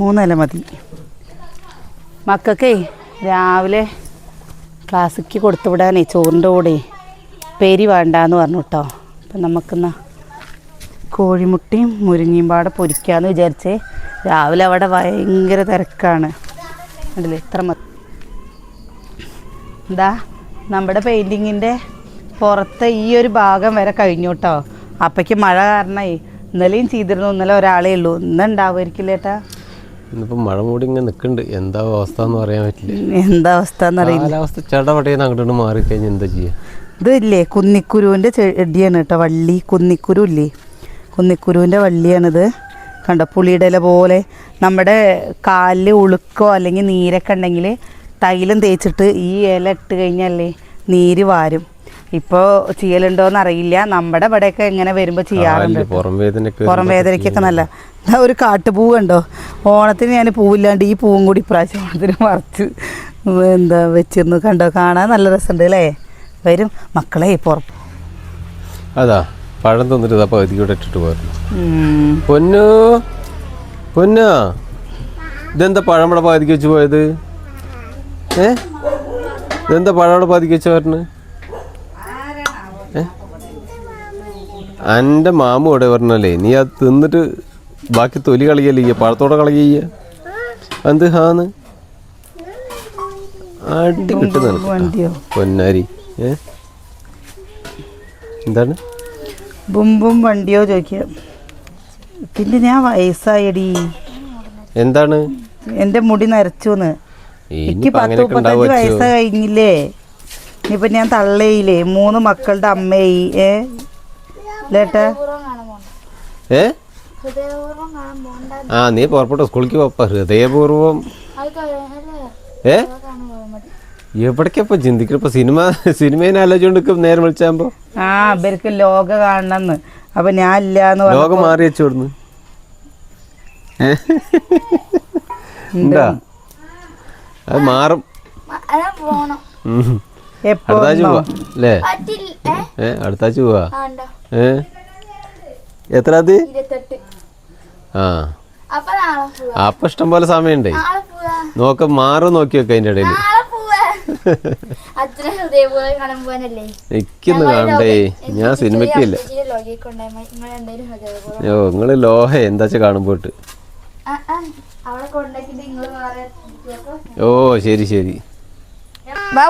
മൂന്നില മതി. മക്കൾക്കേ രാവിലെ ക്ലാസ്സിക്ക് കൊടുത്തു വിടാനേ ചോറിന്റെ കൂടെ. പേരി വേണ്ടാന്ന് പറഞ്ഞു കേട്ടോ. അപ്പം നമുക്കെന്നാ കോഴിമുട്ടയും മുരിങ്ങയും പാടെ പൊരിക്കാന്ന് വിചാരിച്ചേ. രാവിലെ അവിടെ ഭയങ്കര തിരക്കാണ്. അതിൽ ഇത്ര എന്താ നമ്മുടെ പെയിന്റിങ്ങിന്റെ പുറത്തെ ഈ ഒരു ഭാഗം വരെ കഴിഞ്ഞു കേട്ടോ. അപ്പയ്ക്ക് മഴ കാരണമേ ഇന്നലെയും ചെയ്തിരുന്നു ഇന്നലെ ഒരാളേ ഉള്ളൂ. ഇന്ന് ഉണ്ടാവുമായിരിക്കില്ല ഏട്ടാ ഇന്നിപ്പോ മഴ മൂടി ഇങ്ങനെ നിൽക്കുന്നുണ്ട് എന്താ അവസ്ഥ എന്ന് പറയാൻ പറ്റില്ല. എന്താ അവസ്ഥ എന്നറിയില്ല കാലാവസ്ഥ ചടപടയെന്ന് അങ്ങോട്ട് മാറിക്കഴിഞ്ഞാൽ എന്താ ചെയ്യാ? ഇതില്ലേ കുന്നിക്കുരുവിന്റെ ചെടിയാണ് കേട്ടോ വള്ളി. കുന്നിക്കുരു ഇല്ലേ? കുന്നിക്കുരുവിന്റെ വള്ളിയാണിത്. കണ്ടോ പുളിയുടെ ഇല പോലെ. നമ്മുടെ കാലിൽ ഉളുക്കോ അല്ലെങ്കിൽ നീരൊക്കെ ഉണ്ടെങ്കിൽ തൈലം തേച്ചിട്ട് ഈ ഇല ഇട്ട് കഴിഞ്ഞാലേ നീര് വാരും. ഇപ്പോൾ ചെയ്യലുണ്ടോന്ന് അറിയില്ല നമ്മുടെ ഇവിടെയൊക്കെ ഇങ്ങനെ വരുമ്പോ ചെയ്യാറുണ്ട്. പുറം വേദനയൊക്കെ പുറം വേദനയ്ക്കൊക്കെ നല്ല ഒരു കാട്ടുപൂ കണ്ടോ? ഓണത്തിന് ഞാൻ പൂവില്ലാണ്ട് ഈ പൂവും കൂടി ഇപ്രാവശ്യം ഓണത്തിന് മറച്ച് എന്താ വെച്ചിരുന്നു കണ്ടോ? കാണാൻ നല്ല രസമുണ്ട് അല്ലേ? വരും. മക്കളെ പുറത്ത് അതാ പഴം തന്നിട്ട് ഇതാ പകുതി ഇട്ടിട്ട് പോയിരുന്നു ഉം. പൊന്നു ഇതെന്താ പഴം ഇവിടെ പാതിക്ക് വെച്ച് പോയത്? ഏ? ഇതെന്താ പഴം ഇവിടെ പാതിക്ക് വെച്ച് പറഞ്ഞു ഏ എന്റെ മാമു ഇവിടെ പറഞ്ഞല്ലേ നീ അത് തിന്നിട്ട് ബാക്കി തൊലി കളിയല്ലേ പഴത്തോടെ കളിയ എന്ത് ഹാന്ന്? അടി കിട്ടുന്ന പൊന്നാരി. ഏ? എന്താണ്? ബുംബും വണ്ടിയോ ചോദിക്കുക പിന്നെ ഞാൻ വയസ്സായടി. എന്താണ്? എന്റെ മുടി നരച്ചുന്ന്. എനിക്ക് പത്ത് മുപ്പത്തഞ്ച് വയസ്സ വയസ്സ് കഴിഞ്ഞില്ലേ ഇനിയിപ്പോൾ ഞാൻ തള്ളയില്ലേ? മൂന്ന് മക്കളുടെ അമ്മയായി. ഏ? ലേട്ടാ? ഏ? ആ നീ പുറപ്പെട്ടു സ്കൂളിലേക്ക് പോപ്പ ഹൃദയപൂർവം ഏ? എവിടക്കപ്പൊ ചിന്തിക്കണം? ഇപ്പൊ സിനിമ സിനിമേനെ ആലോചിച്ചോണ്ട് നേരം വിളിച്ചാകുമ്പോ. ആ ഇവർക്ക് ലോക കാണണമെന്ന്. അപ്പൊ ഞാൻ ഇല്ലാന്ന് ലോകം മാറി വെച്ചോടുന്നു എന്താ അത് മാറും. പോണം. അടുത്താഴ്ച പോവാ അല്ലേ? പറ്റില്ല ഏ? ഏ അടുത്താഴ്ച പോവാ? ഏ? എത്ര ആ. അപ്പൊ ഇഷ്ടം പോലെ സമയമുണ്ടേ. നോക്ക മാറും നോക്കി വെക്ക അതിന്റെ ഇടയിൽ പോകാനല്ലേ എനിക്കൊന്ന് കാണണ്ടേ? ഞാൻ സിനിമയ്ക്കില്ല ഓ നിങ്ങൾ ലോഹ എന്താച്ച കാണുമ്പോട്ട്? ഓ ശരി ശരി. വാ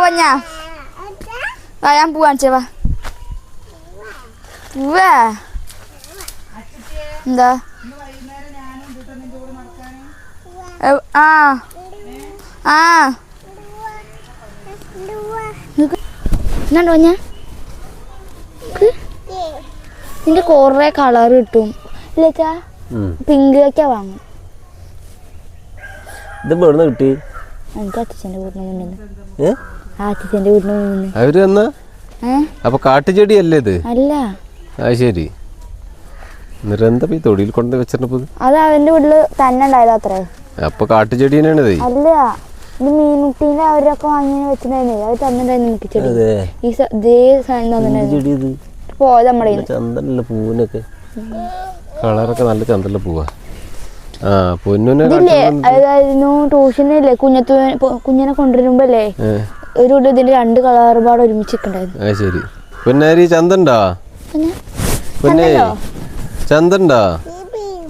വാ ഞാൻ പോവാൻ വാ പോവാ എന്താ ആ ആ എന്നാണ്ടോ ഞാൻ നിന്റെ കൊറേ കളർ കിട്ടും. ഇല്ലേച്ചാ പിങ്ക് ഒക്കെ വാങ്ങും ഇത് കിട്ടി എനിക്ക് അച്ഛന്റെ വീടിന് മുന്നിൽ ഏ ആ അച്ഛന്റെ വീടിന് മുന്നിൽ അവർ എന്നാ അപ്പൊ കാട്ടുചെടി അല്ലേ ഇത്? അല്ല. അത് ശരി. എന്നിട്ട് ഈ തൊടിയിൽ കൊണ്ട് വെച്ചിട്ടപ്പോ? അത് അവന്റെ വീട്ടിൽ തന്നെ ഉണ്ടായത് അത്രേ. അപ്പൊ കാട്ടുചെടി തന്നെയാണ് ഇത്? അല്ല. ഇത് മീൻമുട്ടീന്റെ അവരൊക്കെ വാങ്ങി വെച്ചിട്ടുണ്ടായിരുന്നു അത് തന്നിട്ടുണ്ടായിരുന്നു എനിക്ക് ചെടി ഈ സ- ഇതേ സാധനം തന്നിട്ടുണ്ടായിരുന്നു ചെടി ഇത്? പോയത് നമ്മുടെ പൂവിനൊക്കെ. കളറൊക്കെ നല്ല പൂവാ. ആ പൊന്നുനെ ഇതില്ലേ? അതായിരുന്നു ട്യൂഷനില്ലേ? കുഞ്ഞത്തു കുഞ്ഞിനെ കൊണ്ടുവരുമ്പോ അല്ലേ ഒരു ഇതിന്റെ രണ്ട് കളർപാട് ഒരുമിച്ച് നിൽക്കണ്ടായിരുന്നു അത് ശരി. പൊന്നാരി ചന്തണ്ടാ പിന്നെ? പൊന്നെ ചന്തണ്ടാ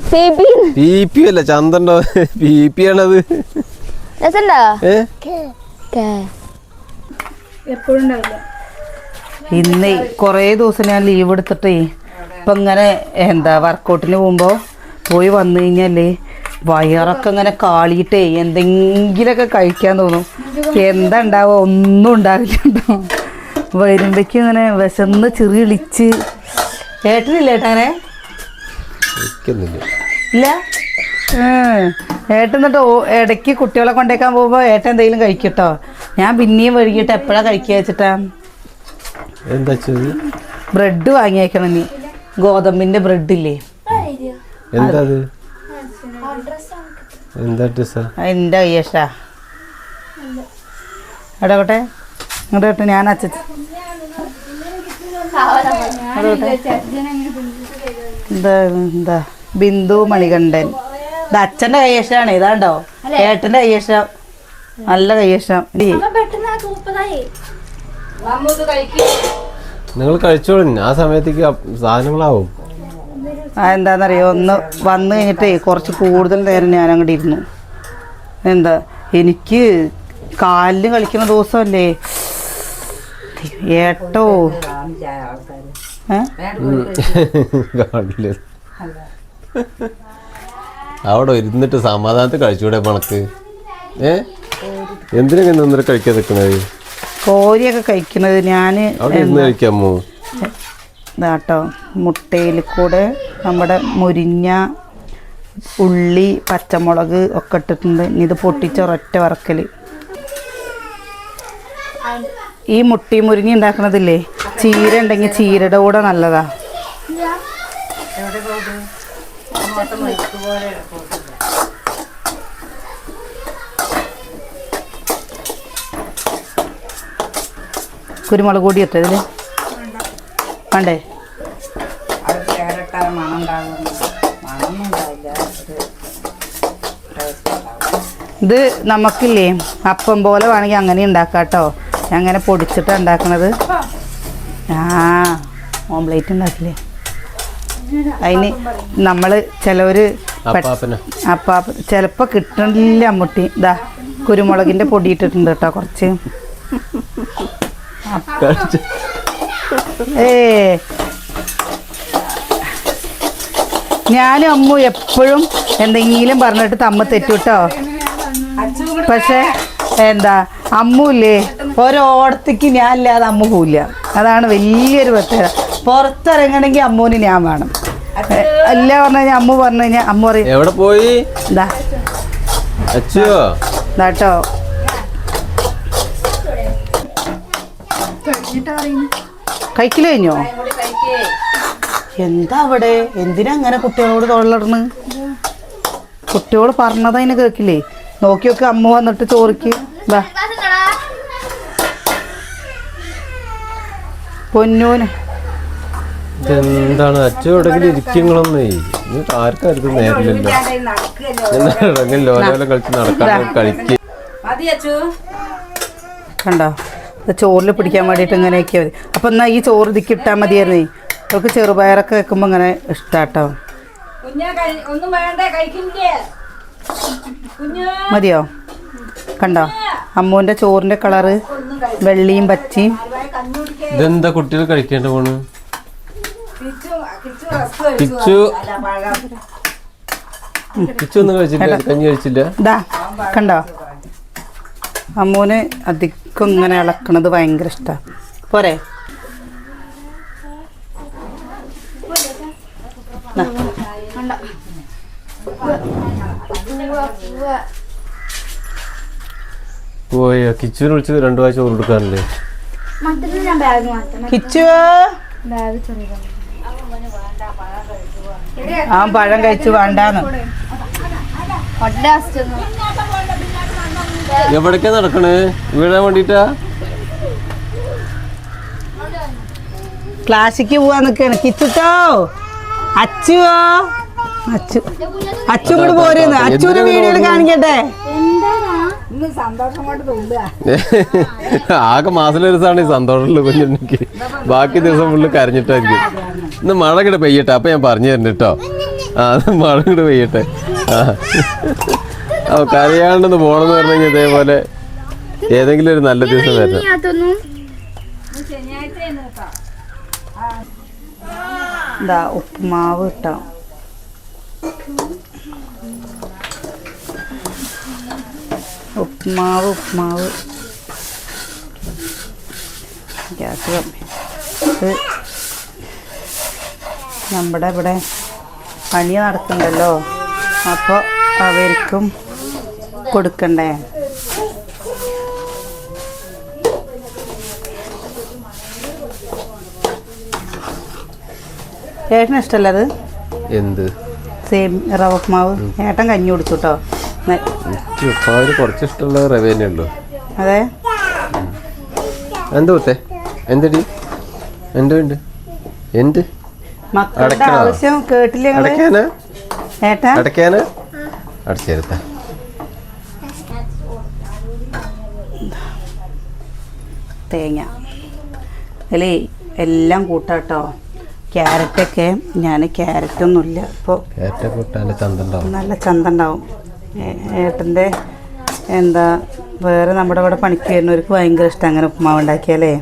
ബേബി. പി പി അല്ല ചന്തണ്ടോ പി പി ആണത് രസണ്ടാ ഏ ഇന്ന് കുറേ ദിവസം ഞാൻ ലീവ് എടുത്തിട്ടേ ഇപ്പം ഇങ്ങനെ എന്താ വർക്കൗട്ടിന് പോകുമ്പോൾ പോയി വന്നു കഴിഞ്ഞാലേ വയറൊക്കെ ഇങ്ങനെ കാളിയിട്ടേ എന്തെങ്കിലുമൊക്കെ കഴിക്കാൻ തോന്നും. എന്താ ഉണ്ടാവുക ഒന്നും ഉണ്ടാവില്ല കേട്ടോ വരുമ്പോഴേക്കും ഇങ്ങനെ വിശന്ന് ചെറിയ ഇളിച്ച് ഏട്ടനില്ല ഏട്ടനെ? ഇല്ല. ഏട്ടൻ എന്നിട്ട് ഇടയ്ക്ക് കുട്ടികളെ കൊണ്ടേക്കാൻ പോകുമ്പോൾ ഏട്ടൻ എന്തെങ്കിലും കഴിക്കട്ടോ? ഞാൻ പിന്നെയും വൈകിട്ട് എപ്പോഴാ കഴിക്കുക വെച്ചിട്ടാ? എന്താ ബ്രെഡ് വാങ്ങിയേക്കണം നീ ഗോതമ്പിന്റെ ബ്രെഡ് ഇല്ലേ? എന്താ എന്താ ഡ്രസ്സാ എന്റെ അയ്യഷാ എടകട്ടെ ഇങ്ങോട്ട് കേട്ടെ ഞാൻ അച്ഛ എന്താ ബിന്ദു മണികണ്ഠൻ. ഇത് അച്ഛന്റെ കയ്യേഷാണ് ഇതാണ്ടോ? ഏട്ടന്റെ കയ്യേഷം നല്ല കയ്യേഷം. നിങ്ങൾ കഴിച്ചോളൂ. ആ സമയത്തേക്ക് സാധനങ്ങളാവും. എന്താണെന്നറിയോ ഒന്ന് വന്നു കഴിഞ്ഞിട്ടേ കുറച്ച് കൂടുതൽ നേരം ഞാൻ അങ്ങോട്ട് ഇരുന്നു. എന്താ എനിക്ക് കാലിൽ കളിക്കുന്ന ദിവസമല്ലേ? ഏട്ടോ? അവിടെ ഇരുന്നിട്ട് സമാധാനത്തിൽ കഴിച്ചൂടെ പണക്ക് ഏ? എന്തിനൊക്കെ നിന്നിട്ട് കഴിക്കാൻ നിൽക്കണത്? കോരിയൊക്കെ കഴിക്കുന്നത് ഞാൻ കഴിക്കാമോ? ഇതാട്ടോ. മുട്ടയിൽ കൂടെ നമ്മുടെ മുരിഞ്ഞ ഉള്ളി പച്ചമുളക് ഒക്കെ ഇട്ടിട്ടുണ്ട്. ഇനി ഇത് പൊട്ടിച്ച ഒരൊറ്റ വറക്കൽ ഈ മുട്ടി മുരിങ്ങി ഉണ്ടാക്കണതില്ലേ? ചീര ഉണ്ടെങ്കിൽ ചീരയുടെ കൂടെ നല്ലതാ. കുരുമുളക് പൊടി വേണ്ടേ ഇത് നമുക്കില്ലേ അപ്പം പോലെ വേണമെങ്കിൽ അങ്ങനെ ഉണ്ടാക്കാം കേട്ടോ. അങ്ങനെ പൊടിച്ചിട്ടാണ് ഉണ്ടാക്കണത്. ആ ഓംലേറ്റ് ഉണ്ടാക്കില്ലേ? അതിന് നമ്മൾ ചിലവര് അപ്പാ അപ്പം ചിലപ്പോൾ കിട്ടണില്ല അമ്മുട്ടി ഇതാ കുരുമുളകിന്റെ പൊടി ഇട്ടിട്ടുണ്ട് കേട്ടോ കുറച്ച്. ഞാനും അമ്മു എപ്പോഴും എന്തെങ്കിലും പറഞ്ഞിട്ട് തമ്മ തെറ്റൂട്ടോ പക്ഷെ എന്താ അമ്മുല്ലേ ഒരോടത്തേക്ക് ഞാൻ ഇല്ലാതെ അമ്മ പോവില്ല. അതാണ് വലിയൊരു പ്രത്യേകത. പുറത്തിറങ്ങണമെങ്കിൽ അമ്മൂന് ഞാൻ വേണം. അല്ല പറഞ്ഞു കഴിഞ്ഞാൽ അമ്മു പറഞ്ഞു കഴിഞ്ഞാൽ അമ്മ പറയും എവിടെ പോയി? കേട്ടോ കഴിക്കൽ കഴിഞ്ഞോ എന്താ അവിടെ? എന്തിനാ അങ്ങനെ കുട്ടികളോട് തൊഴിലിടണ് കുട്ടിയോട് പറഞ്ഞത് അതിന് കേക്കില്ലേ നോക്കി നോക്കി അമ്മ വന്നിട്ട് ചോറിക്ക്. വാ പൊന്നൂന്. എന്താണ് എവിടെങ്കിലും ആർക്കും നേരില്ലല്ലോ. കളിച്ച് നടക്കാൻ കണ്ടോ? ചോറിൽ പിടിക്കാൻ വേണ്ടിയിട്ട് ഇങ്ങനെ ആക്കിയാൽ മതി അപ്പം എന്നാൽ ഈ ചോറ് ഇതിക്ക് ഇട്ടാൽ മതിയായിരുന്നേ? അവർക്ക് ചെറുപയറൊക്കെ വെക്കുമ്പോൾ ഇങ്ങനെ ഇഷ്ടാട്ടോ. മതിയോ? കണ്ടോ? അമ്മുവിന്റെ ചോറിന്റെ കളറ് വെള്ളിയും പച്ചയും. ഇതെന്താ കുട്ടികൾ കഴിക്കേണ്ട പോണ് കിച്ചു കിച്ചു ഒന്നും കഞ്ഞി കഴിച്ചില്ല. കണ്ടോ? അമ്മൂന് അധികം ഇങ്ങനെ ഇളക്കണത് ഭയങ്കര ഇഷ്ടമാണ് പോരെ. പോയോ? കിച്ചുവിനെ വിളിച്ചത് രണ്ടു ആഴ്ച ചോറ് കൊടുക്കാനല്ലേ മറ്റൊന്ന് ഞാൻ ബാഗ് മാറ്റാം കിച്ചു ബാഗ് ചെറിയ ആ പഴം കഴിച്ചു വേണ്ടാന്ന്. എവിടേക്കാ നടക്കണേ? വീഴാൻ വേണ്ടിട്ടാ? ക്ലാസ്സിക്ക് പോവാൻ നിൽക്കാണ് കിച്ചുട്ടോ അച്ചുവോ അച്ചു. അച്ചു കൂടെ പോരുന്നു. ഒരു വീഡിയോയിൽ കാണിക്കട്ടെ? ആകെ മാസത്തിലെ ദിവസമാണ് ഈ സന്തോഷമുള്ള കുഞ്ഞുണ്ടെങ്കിൽ ബാക്കി ദിവസം ഫുള്ള് കരഞ്ഞിട്ടായിരിക്കും ഇന്ന് മഴ കൂടെ പെയ്യട്ടെ. അപ്പൊ ഞാൻ പറഞ്ഞു തരണ്ട് കേട്ടോ. ആ മഴ കൂടെ പെയ്യട്ടെ. ആ. കരയാണ്ടെന്ന് പോണെന്ന് പറഞ്ഞു ഇതേപോലെ ഏതെങ്കിലും ഒരു നല്ല ദിവസം വരണം. എന്താ ഉപ്പുമാവ് ഇട്ടോ. ഉപ്പുമാവ് ഉപ്പുമാവ്. ഗ്യാസ് ഇത് നമ്മുടെ ഇവിടെ പണി നടക്കുന്നുണ്ടല്ലോ. അപ്പോൾ അവർക്കും കൊടുക്കണ്ടേ? ഏട്ടന് ഇഷ്ടമല്ല അത്? എന്ത്? സെയിം റവ ഉപ്മാവ് ഏട്ടൻ കഞ്ഞി കുടിച്ചു കേട്ടോ കുറച്ച് ഇഷ്ടമുള്ള റവേനെ ഉള്ളൂ അതെ? എന്താ കുത്തേ? എന്തടി? എന്ത് ഉണ്ട്? എന്ത്? മക്കളുടെ ആവശ്യം കേട്ടില്ല ഏട്ടാ? അടയ്ക്കാനാ? അടിച്ചേരത്ത തേങ്ങ. അല്ലേ? എല്ലാം കൂട്ടാട്ടോ. ക്യാരറ്റൊക്കെ ഞാൻ ക്യാരറ്റൊന്നുമില്ല. ഇപ്പോൾ നല്ല ചന്ത ഉണ്ടാവും ഏട്ടന്റെ എന്താ വേറെ നമ്മുടെ ഇവിടെ പണിക്ക് വരുന്നവർക്ക് ഭയങ്കര ഇഷ്ടം അങ്ങനെ ഉപ്പുമാവ് ഉണ്ടാക്കിയാലേ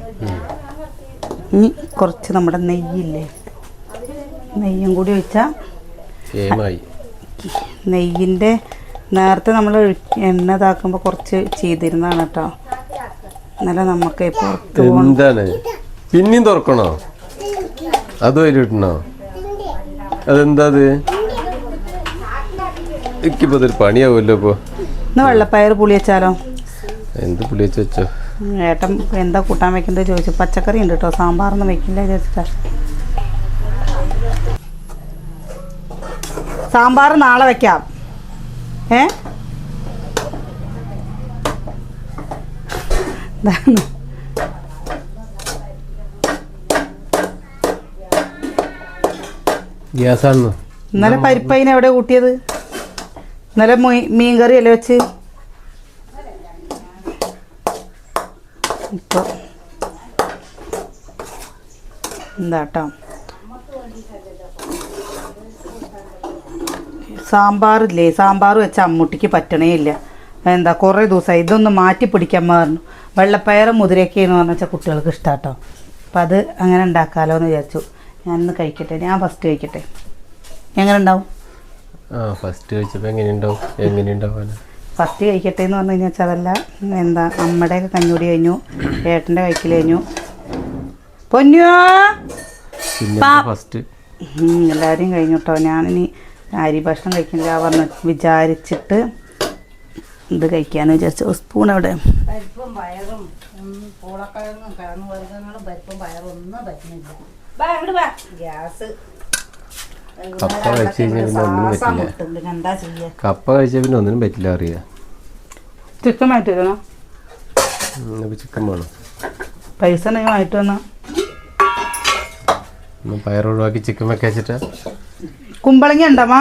ഇനി കുറച്ച് നമ്മുടെ നെയ്യില്ലേ? നെയ്യും കൂടി ഒഴിച്ചാൽ നെയ്യിന്റെ നേരത്തെ നമ്മൾ എണ്ണ ഇതാക്കുമ്പോൾ കുറച്ച് ചെയ്തിരുന്നതാണ് കേട്ടോ. എന്നാലും നമുക്ക് പുറത്ത് പോകണം. എന്താണ്? പിന്നെയും തുറക്കണോ? അത് വരിട്ടണോ അതെന്താ അത്? എനിക്കിപ്പോ ഇതൊരു പണിയാവുമല്ലോ ഇപ്പൊ. ഇന്ന് വെള്ളപ്പയർ പുളി വെച്ചാലോ? എന്ത് പുളി വെച്ച് ഏട്ടൻ എന്താ കൂട്ടാൻ വെക്കുന്നത് ചോദിച്ചു. പച്ചക്കറി ഉണ്ട് കേട്ടോ. സാമ്പാറൊന്നും വെക്കില്ല ചോദിച്ചിട്ടാ സാമ്പാർ നാളെ വെക്കാം. ഏ? ഇതാണ്. ഗ്യാസാണെന്നോ ഇന്നലെ എവിടെ കൂട്ടിയത്? ഇന്നലെ മീൻ കറി അല്ലേ വെച്ച്? ഇപ്പോൾ എന്താട്ടോ? സാമ്പാറില്ലേ? സാമ്പാർ വെച്ച അമ്മൂട്ടിക്ക് പറ്റണേ ഇല്ല. എന്താ കുറേ ദിവസമായി ഇതൊന്ന് മാറ്റി പിടിക്കാൻ പറഞ്ഞു. വെള്ളപ്പയറും മുതിരയൊക്കെ എന്ന് പറഞ്ഞാൽ കുട്ടികൾക്ക് ഇഷ്ടാട്ടോ. അപ്പോൾ അത് അങ്ങനെ ഉണ്ടാക്കാമല്ലോ എന്ന് വിചാരിച്ചു. ഞാനൊന്ന് കഴിക്കട്ടെ. ഞാൻ ഫസ്റ്റ് കഴിക്കട്ടെ. എങ്ങനെ ഉണ്ടാവും ആ ഫസ്റ്റ് കഴിച്ചപ്പോൾ എങ്ങനെയുണ്ടാവും? എങ്ങനെയുണ്ടാവും ഫസ്റ്റ് കഴിക്കട്ടെ എന്ന് പറഞ്ഞു കഴിഞ്ഞാൽ അതല്ല എന്താ അമ്മയുടെ കഞ്ഞൂടി കഴിഞ്ഞു ഏട്ടന്റെ കഴിക്കൽ കഴിഞ്ഞു. പൊന്നുവോ ഫസ്റ്റ് എല്ലാവരും എല്ലാവരെയും കഴിഞ്ഞു കേട്ടോ ഞാനിനി അരി ഭക്ഷണം കഴിക്കില്ല പറഞ്ഞ് വിചാരിച്ചിട്ട് ഇത് കഴിക്കാന്ന് വിചാരിച്ചു. ഒരു സ്പൂൺ അവിടെ. പരിപ്പും പയറും ഉം, പൂളക്കിഴങ്ങും കിഴങ്ങ് വർഗങ്ങളും പരിപ്പും പയറും ഒന്നും പറ്റുന്നില്ല. ബാ ഇവിടെ ഗ്യാസ്. കപ്പ കഴിച്ച കഴിഞ്ഞാൽ പിന്നെ ഒന്നിനും പറ്റില്ല. കപ്പ കഴിച്ചാൽ പിന്നെ ഒന്നിനും പറ്റില്ല അറിയാം. ചിക്കൻ മാറ്റി ചിക്കൻ വേണം. പൈസ ഉണ്ടെങ്കിൽ മാറ്റി വന്നാ. ഒന്ന് പയർ ഒഴിവാക്കി ചിക്കൻ വെക്കാച്ചിട്ടാ. കുമ്പളങ്ങ ഉണ്ടമ്മാ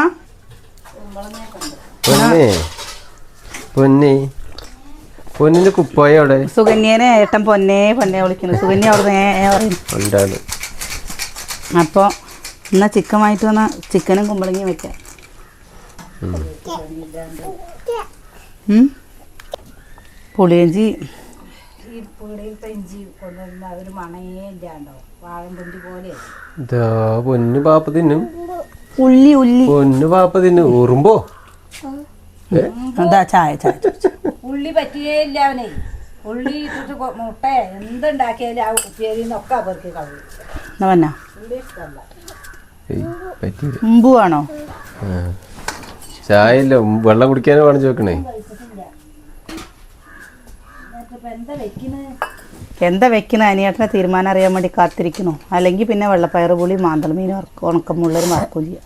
പൊന്നെ. പൊന്നിന്റെ കുപ്പായ അവിടെ. സുകന്യേനെ ഏട്ടൻ പൊന്നേ പൊന്നെ വിളിക്കുന്നു. സുകന്യ അവിടെ നേ പറയുന്നു ഉണ്ടാണ്. അപ്പോൾ എന്നാൽ ചിക്കൻ വാങ്ങിട്ട് വന്നാൽ ചിക്കനും കുമ്പളങ്ങി വെക്കാം? പുളിയഞ്ചി. പൊന്നു പാപ്പ തിന്നും. ഉള്ളി ഉള്ളി. പൊന്നു പാപ്പ തിന്നും. ഉറുമ്പോ. എന്താ ചായ ചായ. ഉള്ളി പറ്റിയേയില്ല അവനെ. ഉള്ളി ഇട്ടിട്ട് മുട്ട. എന്തുണ്ടാക്കിയാലും ആ ഉപ്പേരിയിൽ നിന്നൊക്കെ അവർക്ക് കളയും എന്നാ ഉള്ളി ഇഷ്ടമല്ല ഏയ്, പറ്റിയില്ല. ചായ ഇല്ല വെള്ളം കുടിക്കാനോ വേണം ചോക്കണേ എന്താ വെക്കണ? എന്താ വെക്കുന്ന അനിയേട്ടനെ തീരുമാനം അറിയാൻ വേണ്ടി കാത്തിരിക്കണോ അല്ലെങ്കിൽ പിന്നെ വെള്ളപ്പയർ പുളി മാന്തളമീൻ മീൻ ഉണക്കമുള്ളൊരു മറക്കും ചെയ്യാം.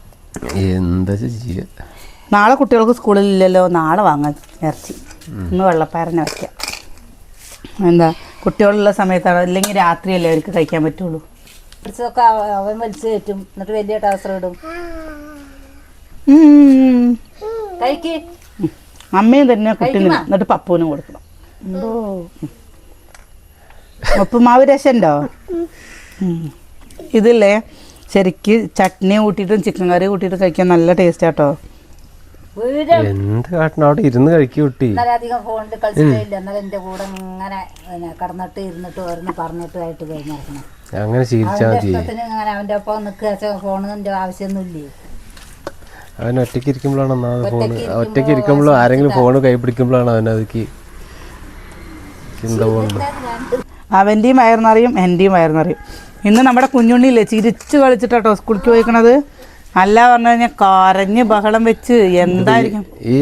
എന്താ ചെയ്യ? നാളെ കുട്ടികൾക്ക് സ്കൂളിൽ ഇല്ലല്ലോ നാളെ വാങ്ങാൻ ഇറച്ചി. ഇന്ന് വെള്ളപ്പയറിനെ വയ്ക്കാം എന്താ കുട്ടികളുള്ള സമയത്താണ് അല്ലെങ്കിൽ രാത്രിയല്ലേ അവർക്ക് കഴിക്കാൻ പറ്റുള്ളൂ. കുറച്ചൊക്കെ അവൻ വലിച്ചു കയറ്റും എന്നിട്ട് വലിയ ടവസർ ഇടും. കഴിക്ക്. അമ്മയും തന്നെ കുട്ടിന് എന്നിട്ട് പപ്പൂനും കൊടുക്കണം. ഉപ്പുമാവ് രസമുണ്ടോ? ഇതില്ലേ ശരിക്ക് ചട്നി കൂട്ടിയിട്ടും ചിക്കൻ കറി കൂട്ടിയിട്ടും കഴിക്കാൻ നല്ല ടേസ്റ്റ് ആട്ടോ വീട് എന്ത് കാട്ടണം? അവിടെ ഇരുന്ന് കഴിക്കും കുട്ടി. അധികം ഫോണിൽ കളിച്ചിട്ടേ എന്നാൽ എന്റെ കൂടെ ഇങ്ങനെ കടന്നിട്ട് ഇരുന്നിട്ട് ഓരോന്ന് പറഞ്ഞിട്ട് ആയിട്ട് കഴിഞ്ഞിറക്കണം അങ്ങനെ ശീലിച്ചാൽ മതി. ഇങ്ങനെ അവന്റെ ഒപ്പം നിൽക്കുക ഫോണിന്റെ ആവശ്യമൊന്നുമില്ലേ? അവൻ ഒറ്റയ്ക്ക് ഇരിക്കുമ്പോഴാണ് ഒന്നാമത് ഫോൺ ഒറ്റയ്ക്ക് ഇരിക്കുമ്പോഴും ആരെങ്കിലും ഫോണ് കൈ പിടിക്കുമ്പോഴാണ് അവൻ അതിക്ക് ചിന്ത പോകുന്നത് അവന്റെയും വയറിനറിയും എന്റെയും വയറിനറിയും. ഇന്ന് നമ്മുടെ കുഞ്ഞുണ്ണിയില്ലേ ചിരിച്ചു കളിച്ചിട്ടാട്ടോ സ്കൂളിലേക്ക് പോയിക്കണത്. അല്ല പറഞ്ഞു കഴിഞ്ഞാൽ കരഞ്ഞ് ബഹളം വെച്ച് എന്തായിരിക്കും? ഈ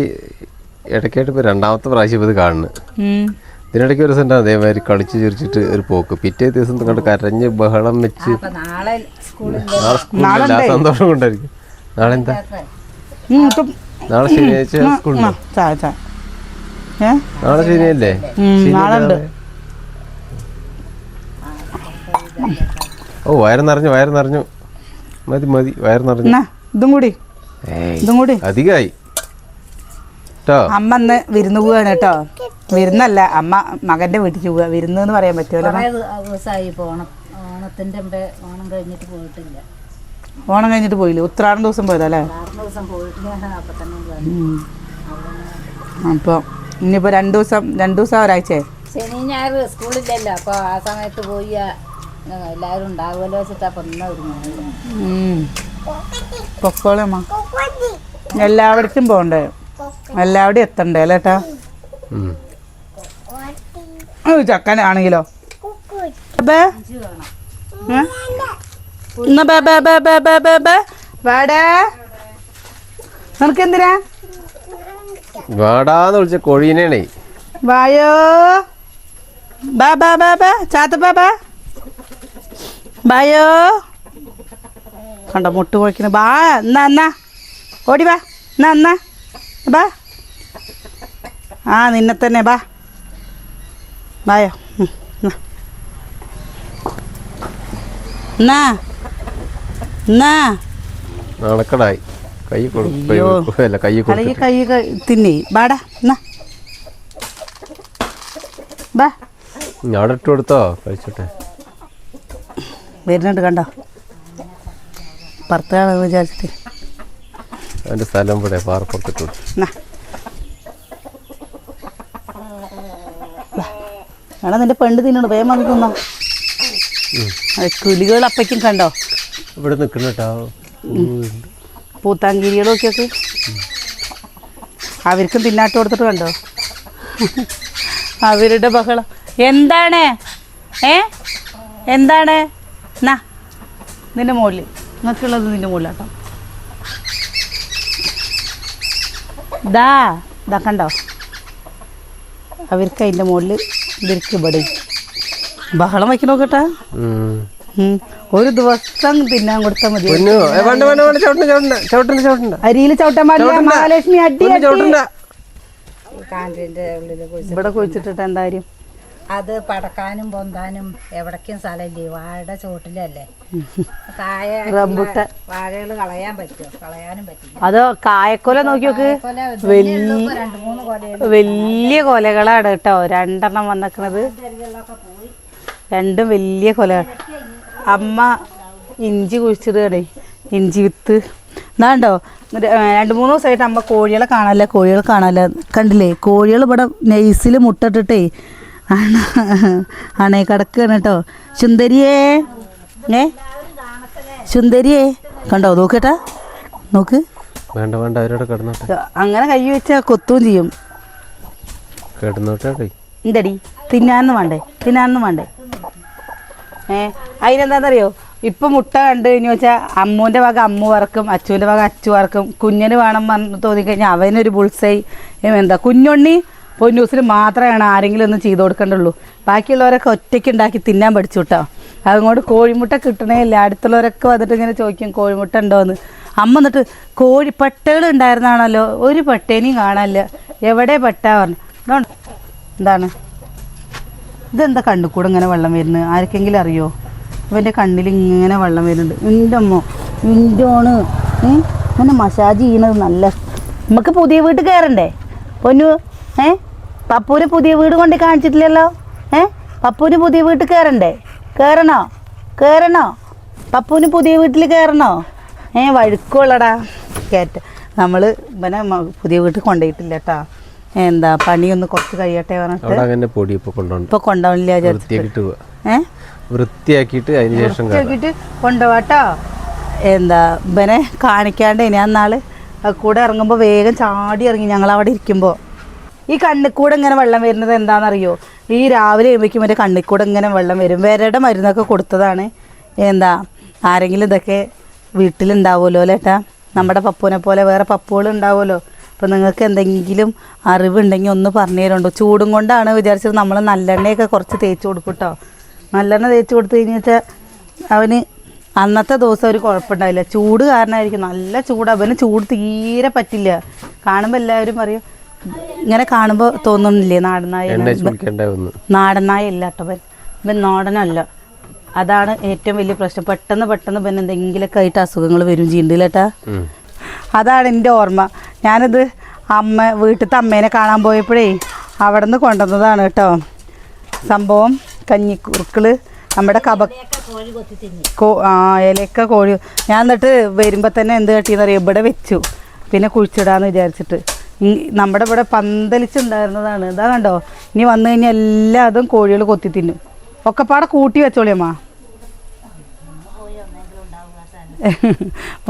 ഇടയ്ക്കായിട്ട് ഇപ്പോൾ രണ്ടാമത്തെ പ്രാവശ്യം ഇത് കാണുന്നത് ഉം. ഇതിനിടയ്ക്ക് ഒരു ദിവസം അതേമാതിരി കളിച്ച് ചിരിച്ചിട്ട് ഒരു പോക്ക്. പിറ്റേ ദിവസം കണ്ട് കരഞ്ഞ് ബഹളം വെച്ച് അപ്പൊ നാളെ സ്കൂളിൽ സന്തോഷം കൊണ്ടായിരിക്കും. നാളെ എന്താ? നാളെ ശനിയാഴ്ച സ്കൂളിൽ നാളെ ശനിയല്ലേ? നാളെ ഉണ്ട്. ഓ വയറ് നിറഞ്ഞു വയറ് നിറഞ്ഞു. മതി മതി. വയറ് നിറഞ്ഞു എന്നാ ഇതും കൂടി. ഇതും കൂടി. അധികമായി അമ്മ ഇന്ന് വിരുന്ന് പോവാണ് കേട്ടോ. വിരുന്നല്ല അമ്മ മകന്റെ വീട്ടിൽ പോവുക വിരുന്ന് എന്ന് പറയാൻ പറ്റുമല്ലോ. ഇപ്പോൾ ഓണം കഴിഞ്ഞിട്ട് പോയിട്ടില്ല. ഓണം കഴിഞ്ഞിട്ട് പോയില്ലേ? ഉത്രാടം ദിവസം പോയതല്ലേ. അപ്പോൾ ഇനിയിപ്പോൾ രണ്ട് ദിവസം രണ്ട് ദിവസം ഒരാഴ്ചയെ ശനി ഞായർ സ്കൂളില്ലല്ലോ. അപ്പോൾ ആ സമയത്ത് പോയി എല്ലാവരും ഉണ്ടാവുമല്ലോ വെച്ചിട്ട് പൊക്കോളമ്മ. എല്ലാവിടത്തും പോകണ്ടേ എല്ലാവിടെയും എത്തണ്ടേ അല്ലേട്ടാ ചക്കനാണെങ്കിലോ ബേ. ഏ? എന്നാ ബേ ബേ ബേ ബേ ബേ ബേ ബേ. വാടാ. നിനക്ക് എന്തിനാ വാടാന്ന് വിളിച്ച കോഴീനെയാണേ. വായോ. ബാ ബാ ബാ ബാ. ചാത്ത ബാ ബാ. ബായോ? കണ്ട മുട്ട് കുഴക്കുന്ന ബാ എന്നാ എന്നാ. ഓടി വാ. എന്നാ എന്നാ. ബാ. ആ നിന്നെ തന്നെ ബാ. ബായോ. എന്നാ. എന്നാ? നടക്കടായി കൈ കൊടുക്കും അയ്യോ. അല്ല കൈ കൊടുക്കും കൈ ക- തിന്നേ. ബാടാ എന്നാ. ബാ. ഞാൻ ഇട്ട് കൊടുത്തോ? കഴിച്ചോട്ടെ. വരുന്നുണ്ട് കണ്ടോ? പുറത്താണെന്ന് വിചാരിച്ചിട്ട്. അതിന്റെ സ്ഥലം ഇവിടെ പാറപ്പുറത്തിട്ട്. എടാ നിന്റെ പെണ്ണ് തിന്നോട് വേഗം വന്ന് തിന്നോ. കുലികൾ അപ്പയ്ക്കും കണ്ടോ? ഇവിടെ നിൽക്കണ പൂത്താങ്കിരികളൊക്കെ ഒക്കെ അവർക്കും തിന്നാട്ട് കൊടുത്തിട്ട് കണ്ടോ? അവരുടെ ബഹളം. എന്താണ്? ഏ? എന്താണ്? നിന്റെ മുകളിൽ നിങ്ങൾക്കുള്ളത് നിന്റെ മുകളിലാട്ടോ ദാ ദാ കണ്ടോ? അവർക്ക് അതിന്റെ മുകളിൽ ഇവർക്ക് ഇവിടെ. ബഹളം വയ്ക്കണോ കേട്ടാ? ഉം. ഒരു ദിവസം തിന്നാൻ കൊടുത്താൽ മതി. അരിയിൽ ചവിട്ടാൻ പാടില്ല. മഹാലക്ഷ്മി അടി ഇവിടെ കുഴിച്ചിട്ടിട്ട് എന്താ കാര്യം? അത് പടക്കാനും പൊന്താനും എവിടേക്കും സ്ഥലമില്ലേ? വാഴയുടെ ചോട്ടിലല്ലേ കായ. വാഴകൾ കളയാൻ പറ്റുമോ? കളയാനും പറ്റില്ല. അതോ കായക്കൊല നോക്കി നോക്ക്? വലിയ വലിയ കൊലകളാണ് കേട്ടോ. രണ്ടെണ്ണം വന്നേക്കണത്. രണ്ടും വലിയ കൊല. അമ്മ ഇഞ്ചി കുഴിച്ചിടുകയാണേ. ഇഞ്ചി വിത്ത്. എന്നാണ്ടോ രണ്ട് മൂന്ന് ദിവസമായിട്ട് അമ്മ കോഴികളെ കാണാനില്ല. കോഴികളെ കാണാനില്ല. കണ്ടില്ലേ? കോഴികൾ ഇവിടെ നെയ്സിൽ മുട്ടിട്ടിട്ടേ അണ അണേ കിടക്കുകയാണ് കേട്ടോ. സുന്ദരിയേ ഏ? സുന്ദരിയേ കണ്ടോ? നോക്കട്ടാ നോക്ക്. വേണ്ട വേണ്ട അവരോട് കിടന്നോട്ടെ. അങ്ങനെ കൈ വെച്ചാൽ കൊത്തും ചെയ്യും. കിടന്നോട്ടെ എന്തടി തിന്നാന്ന് വേണ്ടേ തിന്നാന്ന് വേണ്ടേ. ഏ അതിനെന്താണെന്നറിയോ ഇപ്പൊ മുട്ട കണ്ടു കഴിഞ്ഞു വെച്ചാൽ അമ്മൂന്റെ വക അമ്മു വറക്കും അച്ഛന്റെ വക അച്ചു വറക്കും. കുഞ്ഞിന് വേണം പറഞ്ഞ് തോന്നിക്കഴിഞ്ഞാൽ അവനൊരു ബുൾസൈ എന്താ കുഞ്ഞുണ്ണി പൊന്നൂസിന് മാത്രമാണ് ആരെങ്കിലും ഒന്ന് ചെയ്തു കൊടുക്കേണ്ടുള്ളൂ. ബാക്കിയുള്ളവരൊക്കെ ഒറ്റയ്ക്ക് ഉണ്ടാക്കി തിന്നാൻ പഠിച്ചു കേട്ടോ അതുകൊണ്ട് കോഴിമുട്ട കിട്ടണേ ഇല്ല. അടുത്തുള്ളവരൊക്കെ വന്നിട്ട് ഇങ്ങനെ ചോദിക്കും കോഴിമുട്ട ഉണ്ടോയെന്ന് അമ്മ എന്നിട്ട് കോഴി പട്ടകൾ ഉണ്ടായിരുന്നാണല്ലോ. ഒരു പട്ടേനെയും കാണാനില്ല. എവിടെ പട്ട? പറഞ്ഞു. എന്താണ്? ഇതെന്താ കണ്ണു കൂടെ ഇങ്ങനെ വെള്ളം വരുന്നത്? ആർക്കെങ്കിലും അറിയോ? ഇവന്റെ കണ്ണിൽ ഇങ്ങനെ വെള്ളം വരുന്നുണ്ട്. എന്റെ അമ്മ. ഇന്റോണ് ഇങ്ങനെ മസാജ് ചെയ്യണത് നല്ല നമുക്ക് പുതിയ വീട്ടിൽ കയറണ്ടേ? പൊന്നു ഏ? പപ്പൂര് പുതിയ വീട് കൊണ്ട് കാണിച്ചിട്ടില്ലല്ലോ? ഏ? പപ്പൂന് പുതിയ വീട്ടിൽ കയറണ്ടേ? കയറണോ? കയറണോ? പപ്പൂന് പുതിയ വീട്ടിൽ കയറണോ? ഏ വഴുക്കുള്ളടാ കയറ്റ നമ്മൾ ഇവനെ പുതിയ വീട്ടിൽ കൊണ്ടുപോയിട്ടില്ല കേട്ടോ എന്താ പണിയൊന്ന് കുറച്ച് കഴിയട്ടെ പറഞ്ഞിട്ട്. പൊടി ഇപ്പൊ കൊണ്ടുപോകില്ല വിചാരിച്ചിട്ട്. വൃത്തിയാക്കിട്ട് പോവാ. ഏ? വൃത്തിയാക്കിയിട്ട് അതിന് ശേഷം കയറാം. നോക്കിയിട്ട് കൊണ്ടുപോവാട്ടോ എന്താ ഇവനെ കാണിക്കാണ്ട് ഇനി അന്നാൾ കൂടെ ഇറങ്ങുമ്പോൾ വേഗം ചാടി ഇറങ്ങി ഞങ്ങൾ അവിടെ ഇരിക്കുമ്പോൾ ഈ കണ്ണിക്കൂടെ ഇങ്ങനെ വെള്ളം വരുന്നത് എന്താണെന്നറിയോ? ഈ രാവിലെ കഴിയുമ്പോഴേക്കും എന്റെ കണ്ണിക്കൂടെ ഇങ്ങനെ വെള്ളം വരും. വിരയുടെ മരുന്നൊക്കെ കൊടുത്തതാണ്. എന്താ? ആരെങ്കിലും ഇതൊക്കെ വീട്ടിലുണ്ടാവുമല്ലോ അല്ലേട്ടാ നമ്മുടെ പപ്പുവിനെ പോലെ വേറെ പപ്പുകൾ ഉണ്ടാവുമല്ലോ അപ്പോൾ നിങ്ങൾക്ക് എന്തെങ്കിലും അറിവുണ്ടെങ്കിൽ ഒന്ന് പറഞ്ഞു തരുന്നുണ്ടോ? ചൂടും കൊണ്ടാണ് വിചാരിച്ചത് നമ്മൾ നല്ലെണ്ണയൊക്കെ കുറച്ച് തേച്ച് കൊടുക്കും കേട്ടോ നല്ലെണ്ണ തേച്ച് കൊടുത്തു വെച്ചാൽ അവന് അന്നത്തെ ദിവസം ഒരു കുഴപ്പമുണ്ടാവില്ല. ചൂട് കാരണമായിരിക്കും. നല്ല ചൂട്. അവന് ചൂട് തീരെ പറ്റില്ല. കാണുമ്പോൾ എല്ലാവരും പറയും ഇങ്ങനെ കാണുമ്പോൾ തോന്നുന്നില്ലേ നാടനായ നാടനായ ഇല്ല കേട്ടോ ഇവൻ ഇവൻ നാടനല്ല. അതാണ് ഏറ്റവും വലിയ പ്രശ്നം. പെട്ടെന്ന് പെട്ടെന്ന് ഇവൻ എന്തെങ്കിലുമൊക്കെ ആയിട്ട് അസുഖങ്ങൾ വരും ചെയ്യുന്നുണ്ട് കേട്ടാ അതാണ് എന്റെ ഓർമ്മ. ഞാനത് അമ്മ വീട്ടിലത്തെ അമ്മേനെ കാണാൻ പോയപ്പോഴേ അവിടെ നിന്ന് കൊണ്ടുവന്നതാണ് കേട്ടോ സംഭവം കഞ്ഞിക്കുറുക്കൾ നമ്മുടെ കബ കോ ആ ഇലയൊക്കെ കോഴി. ഞാൻ എന്നിട്ട് വരുമ്പോൾ തന്നെ എന്ത് കട്ടിയെന്ന് അറിയാം? ഇവിടെ വെച്ചു. പിന്നെ കുഴിച്ചിടാന്ന് വിചാരിച്ചിട്ട്. ഈ നമ്മുടെ ഇവിടെ പന്തലിച്ചുണ്ടായിരുന്നതാണ്. ഇതാ കണ്ടോ? ഇനി വന്നു കഴിഞ്ഞാൽ എല്ലാ അതും കോഴികൾ കൊത്തി തിന്നും. ഒക്കെപ്പാടെ കൂട്ടി വെച്ചോളി അമ്മ.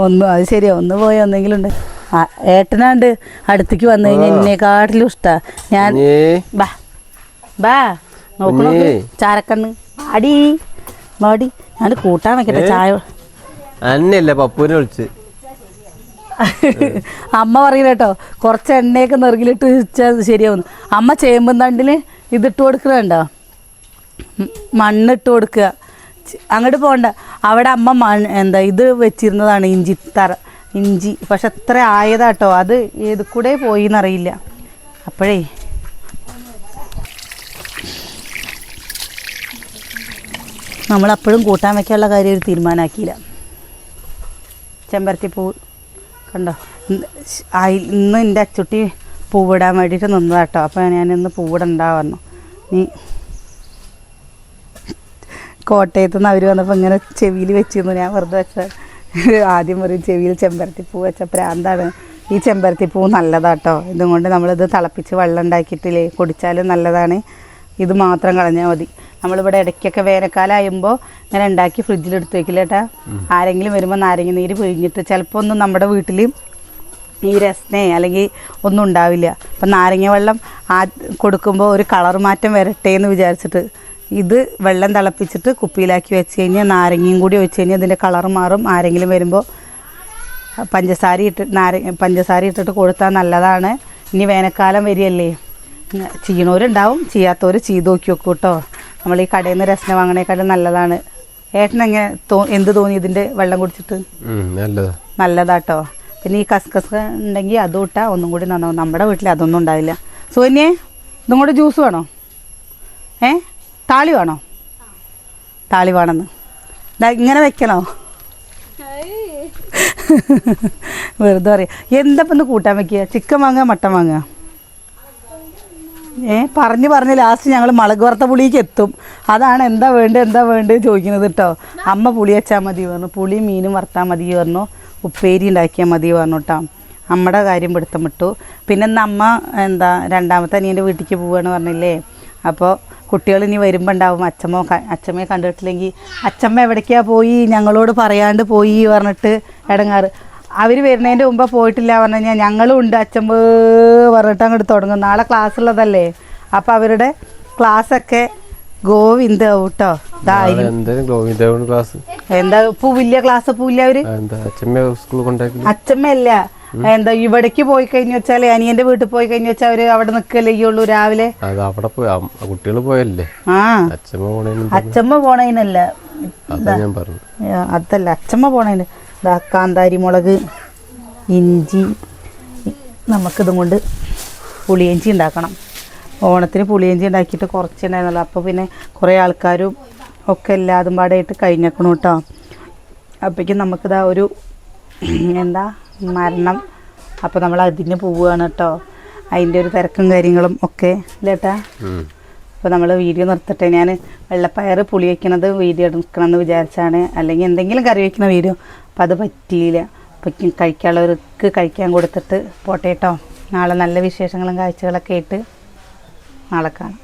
ഒന്നും അത് ശരിയാ ഒന്ന് പോയി ഒന്നെങ്കിലും ഉണ്ട്. ഏട്ടനാണ്ട് അടുത്തേക്ക് വന്നു കഴിഞ്ഞാൽ എന്നെക്കാട്ടിലും ഇഷ്ടാ. ഞാൻ ബാ ബാ നോക്കണോ. ചാരക്കണ്ണ്. അടി മാടി. ഞാൻ കൂട്ടാൻ വെക്കട്ടെ ചായ. അന്നല്ലേ പപ്പൂനെ വിളിച്ച് അമ്മ പറയില്ല കേട്ടോ. കുറച്ച് എണ്ണയൊക്കെ നെറുകിലിട്ട് ശരിയാവുന്നു. അമ്മ ചേമ്പും തണ്ടിൽ ഇതിട്ട് കൊടുക്കുന്നുണ്ടോ മണ്ണിട്ട് കൊടുക്കുക. അങ്ങോട്ട് പോകണ്ട. അവിടെ അമ്മ മണ്ണ് എന്താ ഇത് വെച്ചിരുന്നതാണ് ഇഞ്ചി തറ ഇഞ്ചി. പക്ഷെ അത്ര ആയതാട്ടോ അത് ഏത് കൂടെ പോയി എന്നറിയില്ല അപ്പോഴേ. നമ്മളപ്പോഴും കൂട്ടാൻ വയ്ക്കാനുള്ള കാര്യം ഒരു തീരുമാനമാക്കിയില്ല ചെമ്പരത്തിപ്പൂ കണ്ടോ? ആയി- ഇന്ന് എന്റെ അച്ചുട്ടി പൂവിടാൻ വേണ്ടിയിട്ട് നിന്നതാട്ടോ. അപ്പോൾ ഞാനിന്ന് പൂവിടണ്ടാ പറഞ്ഞു. നീ കോട്ടയത്ത് നിന്ന് അവർ വന്നപ്പോൾ ഇങ്ങനെ ചെവിയിൽ വെച്ചിരുന്നു. ഞാൻ വെറുതെ വെച്ച ആദ്യം പറയും ചെവിയിൽ ചെമ്പരത്തിപ്പൂ വെച്ച പ്രാന്താണ്. ഈ ചെമ്പരത്തിപ്പൂ നല്ലതാട്ടോ. ഇതും കൊണ്ട് നമ്മളിത് തിളപ്പിച്ച് വെള്ളം ഉണ്ടാക്കിയിട്ടില്ലേ? കുടിച്ചാലും നല്ലതാണ്. ഇത് മാത്രം കളഞ്ഞാൽ മതി. നമ്മളിവിടെ ഇടയ്ക്കൊക്കെ വേനൽക്കാലം ആകുമ്പോൾ ഇങ്ങനെ ഉണ്ടാക്കി ഫ്രിഡ്ജിലെടുത്ത് വെക്കില്ല കേട്ടാ ആരെങ്കിലും വരുമ്പോൾ നാരങ്ങ നീര് പിഴിഞ്ഞിട്ട് ചിലപ്പോൾ ഒന്നും നമ്മുടെ വീട്ടിൽ ഈ രസനേ അല്ലെങ്കിൽ ഒന്നും ഉണ്ടാവില്ല. അപ്പം നാരങ്ങ വെള്ളം ആ കൊടുക്കുമ്പോൾ ഒരു കളർ മാറ്റം വരട്ടെ എന്ന് വിചാരിച്ചിട്ട് ഇത് വെള്ളം തിളപ്പിച്ചിട്ട് കുപ്പിയിലാക്കി വെച്ച് കഴിഞ്ഞാൽ നാരങ്ങയും കൂടി വെച്ച് കഴിഞ്ഞാൽ ഇതിന്റെ കളർ മാറും. ആരെങ്കിലും വരുമ്പോൾ പഞ്ചസാര ഇട്ട് നാരങ്ങ പഞ്ചസാര ഇട്ടിട്ട് കൊടുത്താൽ നല്ലതാണ്. ഇനി വേനൽക്കാലം വരികയല്ലേ? ചെയ്യണവരുണ്ടാവും. ചെയ്യാത്തവർ ചെയ്ത് നോക്കി വെക്കൂട്ടോ കേട്ടോ. നമ്മൾ ഈ കടയിൽ നിന്ന് രസന വാങ്ങണേക്കാളും നല്ലതാണ്. ഏട്ടൻ എങ്ങനെ എന്ത് തോന്നി ഇതിന്റെ വെള്ളം കുടിച്ചിട്ട്? നല്ലതാ. നല്ലതാട്ടോ. പിന്നെ ഈ കസ്കസ് ഉണ്ടെങ്കിൽ അതും ഇട്ടാൽ ഒന്നും കൂടി നന്നാവും നമ്മുടെ വീട്ടിൽ അതൊന്നും ഉണ്ടാവില്ല. സോന്യെ ഇതും കൂടെ ജ്യൂസ് വേണോ? ഏ? താളി വേണോ? താളി വേണമെന്ന്. ഇങ്ങനെ വെക്കണോ? വെറുതെ പറയാം. എന്താ ഇപ്പം കൂട്ടാൻ വെക്കുക? ചിക്കൻ വാങ്ങുക മട്ടൻ വാങ്ങുക? ഏ പറഞ്ഞു പറഞ്ഞ് ലാസ്റ്റ് ഞങ്ങൾ മുളക് വറുത്ത പുളിക്ക് എത്തും. അതാണ് എന്താ വേണ്ടത് എന്താ വേണ്ടത് ചോദിക്കുന്നത് കേട്ടോ അമ്മ പുളി വെച്ചാൽ മതി പറഞ്ഞു. പുളി മീനും വറുത്താൽ മതി പറഞ്ഞു. ഉപ്പേരി ഉണ്ടാക്കിയാൽ മതി പറഞ്ഞു കേട്ടോ അമ്മയുടെ കാര്യം പിടുത്തം വിട്ടു. പിന്നെ ഇന്ന് അമ്മ എന്താ രണ്ടാമത്തെ അനിയന്റെ വീട്ടിലേക്ക് പോവുകയാണ് പറഞ്ഞില്ലേ? അപ്പോൾ കുട്ടികൾ ഇനി വരുമ്പോൾ ഉണ്ടാവും. അച്ഛമ്മ അച്ഛമ്മയെ കണ്ടിട്ടില്ലെങ്കിൽ അച്ഛമ്മ എവിടേക്കാണ് പോയി? ഞങ്ങളോട് പറയാണ്ട് പോയി പറഞ്ഞിട്ട് ഇടങ്ങാറ്. അവർ വരുന്നതിന്റെ മുമ്പ് പോയിട്ടില്ല പറഞ്ഞു കഴിഞ്ഞാൽ ഞങ്ങളും ഉണ്ട് അച്ഛമ്മ പറഞ്ഞിട്ട് അങ്ങോട്ട് തുടങ്ങും. നാളെ ക്ലാസ് ഉള്ളതല്ലേ? അപ്പോൾ അവരുടെ ക്ലാസ്സൊക്കെ ഗോവിന്ദ കേട്ടോ എന്താ പൂവില്ല ക്ലാസ് പൂവില്ല അവർ? എന്താ അച്ഛമ്മ സ്കൂളിൽ കൊണ്ടാക്കി അച്ഛമ്മയല്ല. എന്താ ഇവിടേക്ക് പോയി കഴിഞ്ഞു വെച്ചാൽ അനിയന്റെ വീട്ടിൽ പോയി കഴിഞ്ഞു വെച്ചാൽ അവർ അവിടെ നിൽക്കല്ലേ ഉള്ളൂ രാവിലെ? അവിടെ കുട്ടികൾ പോയല്ലേ? അച്ഛമ്മ പോണേനല്ല. അതല്ല അച്ഛമ്മ പോണതിന് ഇതാ കാന്താരി മുളക് ഇഞ്ചി നമുക്കിതും കൊണ്ട് പുളിയഞ്ചി ഉണ്ടാക്കണം. ഓണത്തിന് പുളിയഞ്ചി ഉണ്ടാക്കിയിട്ട് കുറച്ചുണ്ടായിരുന്നല്ലോ. അപ്പോൾ പിന്നെ കുറേ ആൾക്കാരും ഒക്കെ എല്ലാതും പാടായിട്ട് കഴിഞ്ഞേക്കണം കേട്ടോ അപ്പോഴേക്കും നമുക്കിതാ ഒരു എന്താ മരണം. അപ്പോൾ നമ്മൾ അതിന് പോവുകയാണ് കേട്ടോ അതിന്റെ ഒരു തിരക്കും കാര്യങ്ങളും ഒക്കെ ഇല്ലേട്ടാ. അപ്പോൾ നമ്മൾ വീഡിയോ നിർത്തട്ടെ. ഞാൻ വെള്ളപ്പയർ പുളി വയ്ക്കണത് വീഡിയോ എടുക്കണം എന്ന് വിചാരിച്ചാണ്. അല്ലെങ്കിൽ എന്തെങ്കിലും കറി വയ്ക്കുന്ന വീഡിയോ. അപ്പോൾ അത് പറ്റിയില്ല. അപ്പോൾ കഴിക്കാനുള്ളവർക്ക് കഴിക്കാൻ കൊടുത്തിട്ട് പോട്ടെ കേട്ടോ നാളെ നല്ല വിശേഷങ്ങളും കാഴ്ചകളൊക്കെ ആയിട്ട് നാളെ കാണാം.